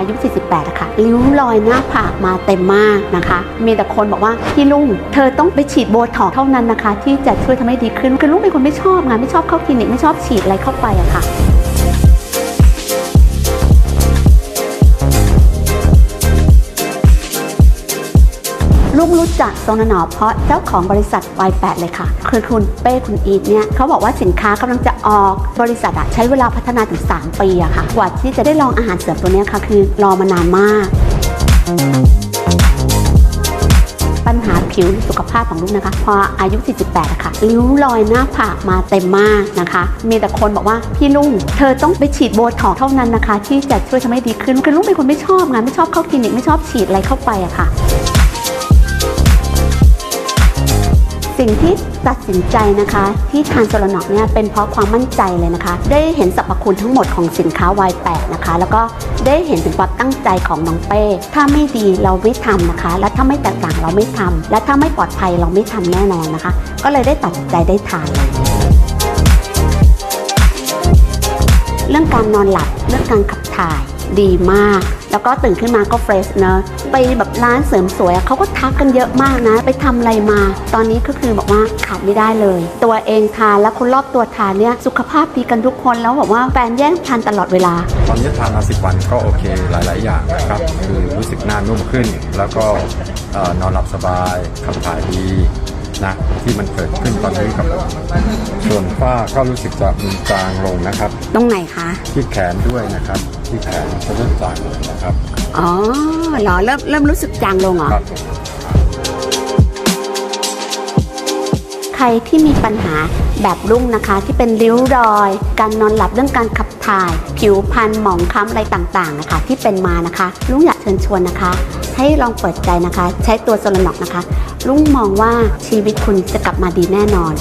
อายุ 48อะค่ะริ้วรอยหน้าผากมาเต็มมากนะคะ มีแต่คนบอกว่าพี่ลุงเธอต้องไปฉีดโบท็อกเท่านั้นนะคะ ที่จะช่วยทำให้ดีขึ้นคือลุงเป็นคนไม่ชอบงานไม่ชอบเข้าคลินิกไม่ชอบฉีดอะไรเข้าไปอะค่ะ งรู้จักโซนหนอเพราะเจ้าของบริษัท Y8 เลยค่ะ คือคุณเป้คุณอีทเนี่ยเขาบอกว่าสินค้ากำลังจะออกบริษัทอะใช้เวลาพัฒนาถึง 3 ปีอะค่ะ กว่าที่จะได้ลองอาหารเสริมตัวนี้ค่ะคือรอมานานมาก ปัญหาผิวสุขภาพของลูกนะคะ พออายุ 48อะค่ะริ้วรอยหน้าผากมาเต็มมากนะคะ มีแต่คนบอกว่าพี่ลุงเธอต้องไปฉีดโบท็อกเท่านั้นนะคะ ที่จะช่วยทำให้ดีขึ้นคือลุงเป็นคนไม่ชอบงานไม่ชอบเข้าคลินิกไม่ชอบฉีดอะไรเข้าไปอะค่ะ สิ่งที่ตัดสินใจนะคะที่ทานโซลานอกเนี่ยเป็นเพราะความมั่นใจเลยนะคะ ได้เห็นสรรพคุณทั้งหมดของสินค้า Y8 นะคะ แล้วก็ได้เห็นถึงความตั้งใจของน้องเป้ ถ้าไม่ดีเราไม่ทำนะคะ และถ้าไม่แตกต่างเราไม่ทำและถ้าไม่ปลอดภัยเราไม่ทำแน่นอนนะคะ ก็เลยได้ตัดสินใจได้ทานเลยเรื่องการนอนหลับเรื่องการขับถ่ายดีมาก แล้วก็ตื่นขึ้นมาก็เฟรชเนอะไปแบบร้านเสริมสวยอะเขาก็ทักกันเยอะมากนะ ไปทำอะไรมา ตอนนี้ก็คือบอกว่าขาดไม่ได้เลย ตัวเองทานและคนรอบตัวทานเนี่ยสุขภาพดีกันทุกคนแล้วบอกว่าแฟนแย่งทานตลอดเวลา ตอนนี้ทานมาสิวันก็โอเคหลาย ๆ อย่างนะครับคือรู้สึกหน้านุ่มขึ้น แล้วก็เอ่อนอนหลับสบายขับถ่ายดีนะที่มันเกิดขึ้นตอนนี้กับผมส่วนฝ้าก็รู้สึกจะมีจางลงนะครับ ตรงไหนคะ ที่แขนด้วยนะครับ ที่แขนจะเริ่มจางลงนะ ครับ อ๋อเหรอเริ่มเริ่มรู้สึกจางลงเหรอ ครับ ใครที่มีปัญหาแบบรุ่งนะคะที่เป็นริ้วรอย การนอนหลับเรื่องการขับถ่าย ผิวพรรณหมองคล้ำอะไรต่างๆนะคะ ที่เป็นมานะคะ ลุงอยากเชิญชวนนะคะ ให้ลองเปิดใจนะคะ ใช้ตัวโซลานอกนะคะ ลุงมองว่าชีวิตคุณจะกลับมาดีแน่นอน